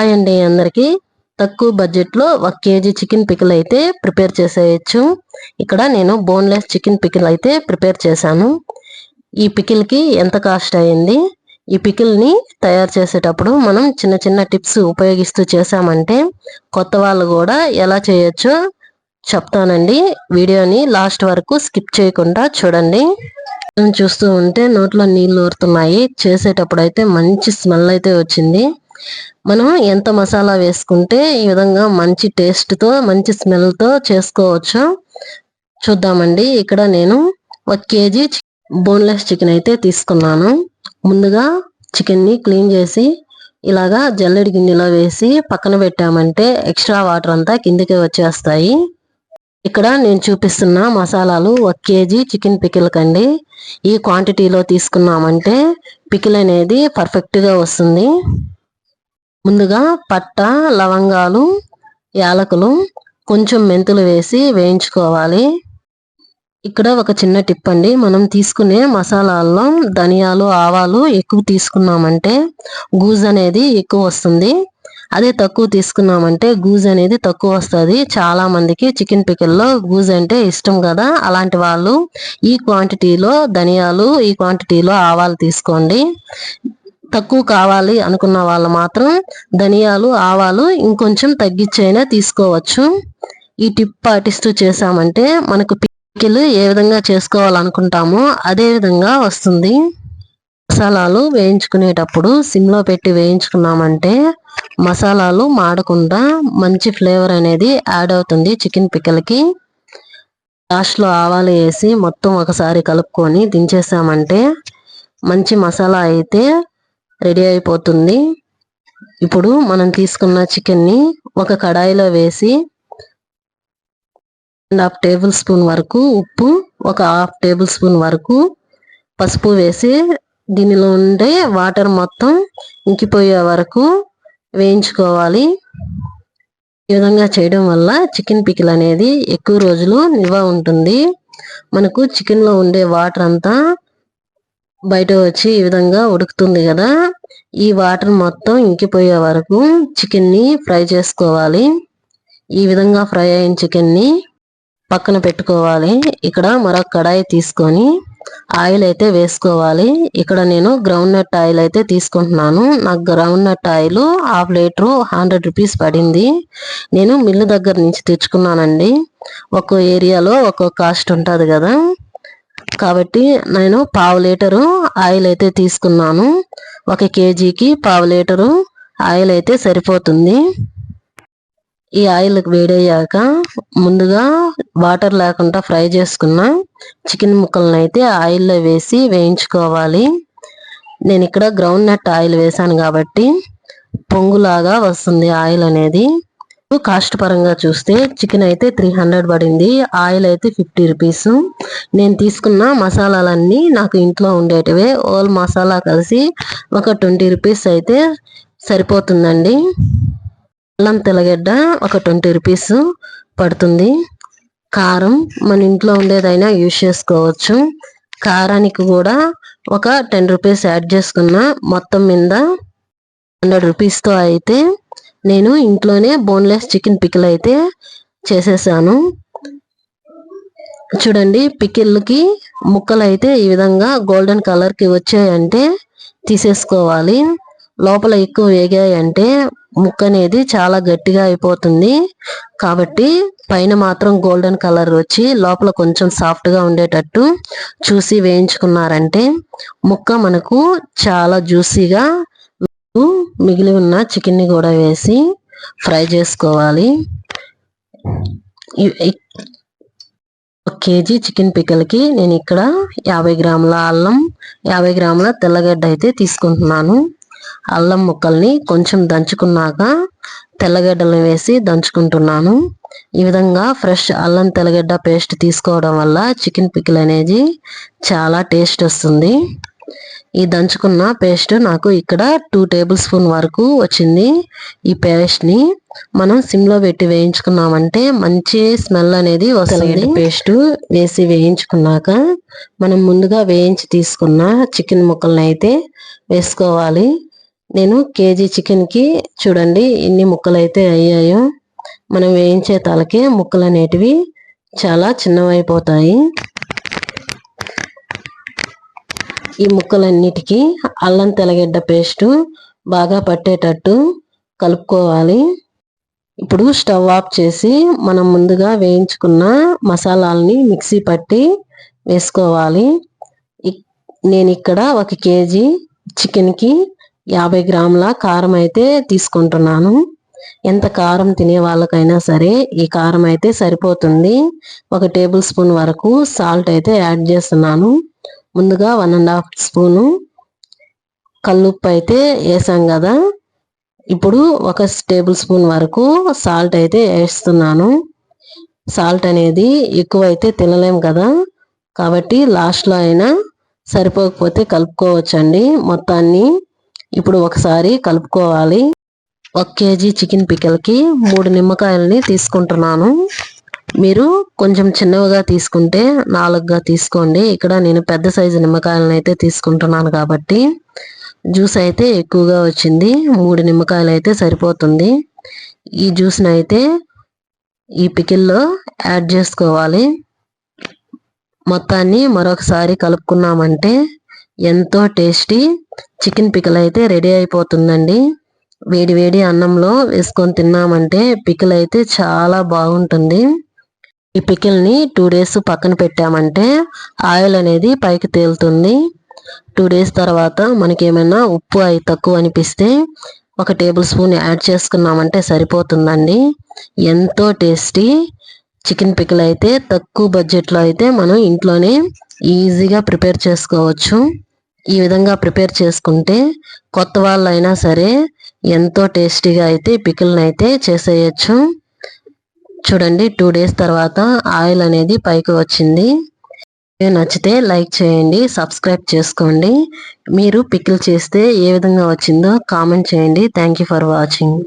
Hi అండి అందరికి. తక్కువ బడ్జెట్లో ఒక కేజీ చికెన్ పికిల్ అయితే ప్రిపేర్ చేసేయచ్చు. ఇక్కడ నేను బోన్లెస్ చికెన్ పికిల్ అయితే ప్రిపేర్ చేశాను. ఈ పికిల్కి ఎంత కాస్ట్ అయింది ఈ పికిల్ని తయారు చేసేటప్పుడు మనం చిన్న చిన్న టిప్స్ ఉపయోగిస్తూ చేసామంటే కొత్త వాళ్ళు కూడా ఎలా చేయొచ్చో చెప్తానండి. వీడియోని లాస్ట్ వరకు స్కిప్ చేయకుండా చూడండి. చూస్తూ ఉంటే నోట్లో నీళ్ళు ఊరుతున్నాయి. చేసేటప్పుడు అయితే మంచి స్మెల్ అయితే వచ్చింది. మనం ఎంత మసాలా వేసుకుంటే ఈ విధంగా మంచి టేస్ట్తో మంచి స్మెల్తో చేసుకోవచ్చు చూద్దామండి. ఇక్కడ నేను ఒక కేజీ బోన్లెస్ చికెన్ అయితే తీసుకున్నాను. ముందుగా చికెన్ని క్లీన్ చేసి ఇలాగా జల్లెడి గిన్నెలో వేసి పక్కన పెట్టామంటే ఎక్స్ట్రా వాటర్ అంతా కిందికి వచ్చేస్తాయి. ఇక్కడ నేను చూపిస్తున్న మసాలాలు ఒక కేజీ చికెన్ పికిల్ కండి. ఈ క్వాంటిటీలో తీసుకున్నామంటే పికిల్ అనేది పర్ఫెక్ట్గా వస్తుంది. ముందుగా పట్ట లవంగాలు యాలకులు కొంచెం మెంతులు వేసి వేయించుకోవాలి. ఇక్కడ ఒక చిన్న టిప్ అండి. మనం తీసుకునే మసాలాల్లో ధనియాలు ఆవాలు ఎక్కువ తీసుకున్నామంటే గూజ్ అనేది ఎక్కువ వస్తుంది. అదే తక్కువ తీసుకున్నామంటే గూజ్ అనేది తక్కువ వస్తుంది. చాలా మందికి చికెన్ పికిల్లో గూజ్ అంటే ఇష్టం కదా. అలాంటి వాళ్ళు ఈ క్వాంటిటీలో ధనియాలు ఈ క్వాంటిటీలో ఆవాలు తీసుకోండి. తక్కువ కావాలి అనుకున్న వాళ్ళు మాత్రం ధనియాలు ఆవాలు ఇంకొంచెం తగ్గించైనా తీసుకోవచ్చు. ఈ టిప్ పాటిస్తూ చేసామంటే మనకు పిక్కిలు ఏ విధంగా చేసుకోవాలనుకుంటామో అదే విధంగా వస్తుంది. మసాలాలు వేయించుకునేటప్పుడు సిమ్లో పెట్టి వేయించుకున్నామంటే మసాలాలు మాడకుండా మంచి ఫ్లేవర్ అనేది యాడ్ అవుతుంది చికెన్ పిక్కలకి లాస్ట్లో ఆవాలు వేసి మొత్తం ఒకసారి కలుపుకొని దించేసామంటే మంచి మసాలా అయితే రెడీ అయిపోతుంది. ఇప్పుడు మనం తీసుకున్న చికెన్ని ఒక కడాయిలో వేసి హాఫ్ టేబుల్ స్పూన్ వరకు ఉప్పు ఒక హాఫ్ టేబుల్ స్పూన్ వరకు పసుపు వేసి దీనిలో ఉండే వాటర్ మొత్తం ఇంకిపోయే వరకు వేయించుకోవాలి. ఈ విధంగా చేయడం వల్ల చికెన్ పికిల్ అనేది ఎక్కువ రోజులు నిల్వ ఉంటుంది. మనకు చికెన్లో ఉండే వాటర్ అంతా బయట వచ్చి ఈ విధంగా ఉడుకుతుంది కదా. ఈ వాటర్ మొత్తం ఇంకిపోయే వరకు చికెన్ని ఫ్రై చేసుకోవాలి. ఈ విధంగా ఫ్రై అయిన చికెన్ని పక్కన పెట్టుకోవాలి. ఇక్కడ మరొక కడాయి తీసుకొని ఆయిల్ అయితే వేసుకోవాలి. ఇక్కడ నేను గ్రౌండ్ నట్ ఆయిల్ అయితే తీసుకుంటున్నాను. నాకు groundnut oil half litre hundred rupees పడింది. నేను మిల్లు దగ్గర నుంచి తెచ్చుకున్నానండి. ఒక్కో ఏరియాలో ఒక్కో కాస్ట్ ఉంటుంది కదా. కాబట్టి నేను పావు లీటరు ఆయిల్ అయితే తీసుకున్నాను. ఒక కేజీకి పావు లీటరు ఆయిల్ అయితే సరిపోతుంది. ఈ ఆయిల్ వేడయ్యాక ముందుగా వాటర్ లేకుండా ఫ్రై చేసుకున్న చికెన్ ముక్కలను అయితే ఆయిల్లో వేసి వేయించుకోవాలి. నేను ఇక్కడ గ్రౌండ్ నట్ ఆయిల్ వేసాను కాబట్టి పొంగులాగా వస్తుంది ఆయిల్ అనేది. కాస్ట్ పరంగా చూస్తే చికెన్ అయితే త్రీ హండ్రెడ్ పడింది ఆయిల్ అయితే ఫిఫ్టీ రూపీస్. నేను తీసుకున్న మసాలాలన్నీ నాకు ఇంట్లో ఉండేటివే ఓల్ మసాలా కలిసి ఒక ట్వంటీ రూపీస్ అయితే సరిపోతుందండి. అల్లం తెల్లగడ్డ ఒక ట్వంటీ రూపీస్ పడుతుంది. కారం మన ఇంట్లో ఉండేదైనా యూజ్ చేసుకోవచ్చు. కారానికి కూడా ఒక టెన్ రూపీస్ యాడ్ చేసుకున్న మొత్తం మీద హండ్రెడ్ రూపీస్తో అయితే నేను ఇంట్లోనే బోన్లెస్ చికెన్ పికిల్ అయితే చేసేసాను. చూడండి పికిల్కి ముక్కలు అయితే ఈ విధంగా గోల్డెన్ కలర్కి వచ్చాయంటే తీసేసుకోవాలి. లోపల ఎక్కువ వేగాయంటే ముక్క అనేది చాలా గట్టిగా అయిపోతుంది. కాబట్టి పైన మాత్రం గోల్డెన్ కలర్ వచ్చి లోపల కొంచెం సాఫ్ట్గా ఉండేటట్టు చూసి వేయించుకున్నారంటే ముక్క మనకు చాలా జ్యూసీగా మిగిలి ఉన్న చికెన్ని కూడా వేసి ఫ్రై చేసుకోవాలి. ఒక కేజీ చికెన్ పిక్కలకి నేను ఇక్కడ యాభై గ్రాముల అల్లం యాభై గ్రాముల తెల్లగడ్డ అయితే తీసుకుంటున్నాను. అల్లం ముక్కల్ని కొంచెం దంచుకున్నాక తెల్లగడ్డలను వేసి దంచుకుంటున్నాను. ఈ విధంగా ఫ్రెష్ అల్లం తెల్లగడ్డ పేస్ట్ తీసుకోవడం వల్ల చికెన్ పికిల్ అనేది చాలా టేస్ట్ వస్తుంది. ఈ దంచుకున్న పేస్ట్ నాకు ఇక్కడ టూ టేబుల్ స్పూన్ వరకు వచ్చింది. ఈ పేస్ట్ని మనం సిమ్లో పెట్టి వేయించుకున్నామంటే మంచి స్మెల్ అనేది వస్తుంది. పేస్ట్ వేసి వేయించుకున్నాక మనం ముందుగా వేయించి తీసుకున్న చికెన్ ముక్కలను అయితే వేసుకోవాలి. నేను కేజీ చికెన్కి చూడండి ఎన్ని ముక్కలు అయితే అయ్యాయో. మనం వేయించే తలకే ముక్కలు అనేటివి చాలా చిన్నవైపోతాయి. ఈ ముక్కలన్నిటికీ అల్లం తెల్లగడ్డ పేస్టు బాగా పట్టేటట్టు కలుపుకోవాలి. ఇప్పుడు స్టవ్ ఆఫ్ చేసి మనం ముందుగా వేయించుకున్న మసాలాలని మిక్సీ పట్టి వేసుకోవాలి. నేను ఇక్కడ ఒక కేజీ చికెన్కి యాభై గ్రాముల కారం అయితే తీసుకుంటున్నాను. ఎంత కారం తినే వాళ్ళకైనా సరే ఈ కారం అయితే సరిపోతుంది. ఒక టేబుల్ స్పూన్ వరకు సాల్ట్ అయితే యాడ్ చేస్తున్నాను. ముందుగా వన్ అండ్ హాఫ్ స్పూను కల్లుప్పు అయితే వేసాం కదా. ఇప్పుడు ఒక టేబుల్ స్పూన్ వరకు సాల్ట్ అయితే వేస్తున్నాను. సాల్ట్ అనేది ఎక్కువ అయితే తినలేం కదా. కాబట్టి లాస్ట్లో అయినా సరిపోకపోతే కలుపుకోవచ్చండి మొత్తాన్ని. ఇప్పుడు ఒకసారి కలుపుకోవాలి. ఒక కేజీ చికెన్ పిక్కలకి మూడు నిమ్మకాయలని తీసుకుంటున్నాను. మీరు కొంచెం చిన్నవిగా తీసుకుంటే నాలుగుగా తీసుకోండి. ఇక్కడ నేను పెద్ద సైజు నిమ్మకాయలను అయితే తీసుకుంటున్నాను కాబట్టి జ్యూస్ అయితే ఎక్కువగా వచ్చింది. మూడు నిమ్మకాయలు అయితే సరిపోతుంది. ఈ జ్యూస్ని అయితే ఈ పికిల్లో యాడ్ చేసుకోవాలి. మొత్తాన్ని మరొకసారి కలుపుకున్నామంటే ఎంతో టేస్టీ చికెన్ పికిల్ అయితే రెడీ అయిపోతుందండి. వేడి వేడి అన్నంలో వేసుకొని తిన్నామంటే పికిల్ అయితే చాలా బాగుంటుంది. ఈ పికిల్ని టూ డేస్ పక్కన పెట్టామంటే ఆయిల్ అనేది పైకి తేలుతుంది. టూ డేస్ తర్వాత మనకి ఏమైనా ఉప్పు అయి తక్కువ అనిపిస్తే ఒక టేబుల్ స్పూన్ యాడ్ చేసుకున్నామంటే సరిపోతుందండి. ఎంతో టేస్టీ చికెన్ పికిల్ అయితే తక్కువ బడ్జెట్లో అయితే మనం ఇంట్లోనే ఈజీగా ప్రిపేర్ చేసుకోవచ్చు. ఈ విధంగా ప్రిపేర్ చేసుకుంటే కొత్త వాళ్ళైనా సరే ఎంతో టేస్టీగా అయితే పికిల్ని అయితే చేసేయచ్చు. చూడండి టూ డేస్ తర్వాత ఆయిల్ అనేది పైకి వచ్చింది. నచ్చితే లైక్ చేయండి సబ్స్క్రైబ్ చేసుకోండి. మీరు పికిల్ చేస్తే ఏ విధంగా వచ్చిందో కామెంట్ చేయండి. Thank for watching